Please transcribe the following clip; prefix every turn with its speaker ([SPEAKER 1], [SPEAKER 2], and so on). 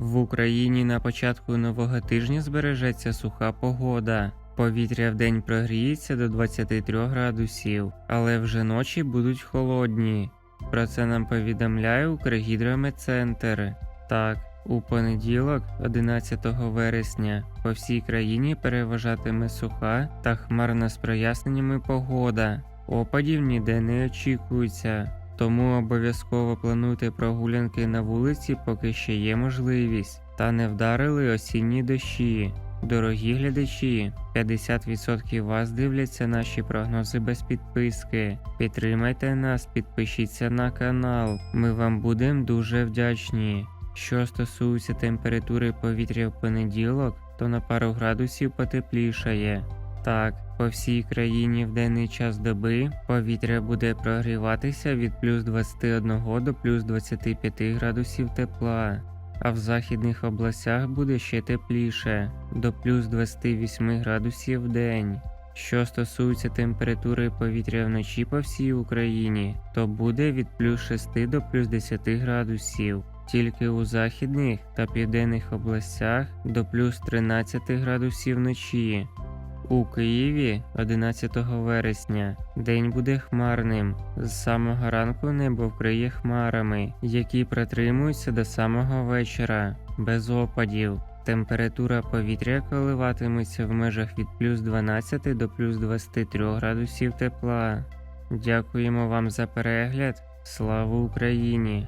[SPEAKER 1] В Україні на початку нового тижня збережеться суха погода. Повітря вдень прогріється до 23 градусів, але вже ночі будуть холодні. Про це нам повідомляє Укргідрометцентр. Так, у понеділок, 11 вересня, по всій країні переважатиме суха та хмарна з проясненнями погода. Опадів ніде не очікується, тому обов'язково плануйте прогулянки на вулиці, поки ще є можливість, та не вдарили осінні дощі. Дорогі глядачі, 50% вас дивляться наші прогнози без підписки. Підтримайте нас, підпишіться на канал. Ми вам будемо дуже вдячні. Що стосується температури повітря в понеділок, то на пару градусів потеплішає. Так, по всій країні в денний час доби повітря буде прогріватися від плюс 21 до плюс 25 градусів тепла, а в західних областях буде ще тепліше до плюс 28 градусів в день. Що стосується температури повітря вночі по всій Україні, то буде від плюс 6 до плюс 10 градусів. Тільки у західних та південних областях до плюс 13 градусів вночі. У Києві 11 вересня день буде хмарним. З самого ранку небо вкриє хмарами, які протримуються до самого вечора, без опадів. Температура повітря коливатиметься в межах від плюс 12 до плюс 23 градусів тепла. Дякуємо вам за перегляд. Слава Україні!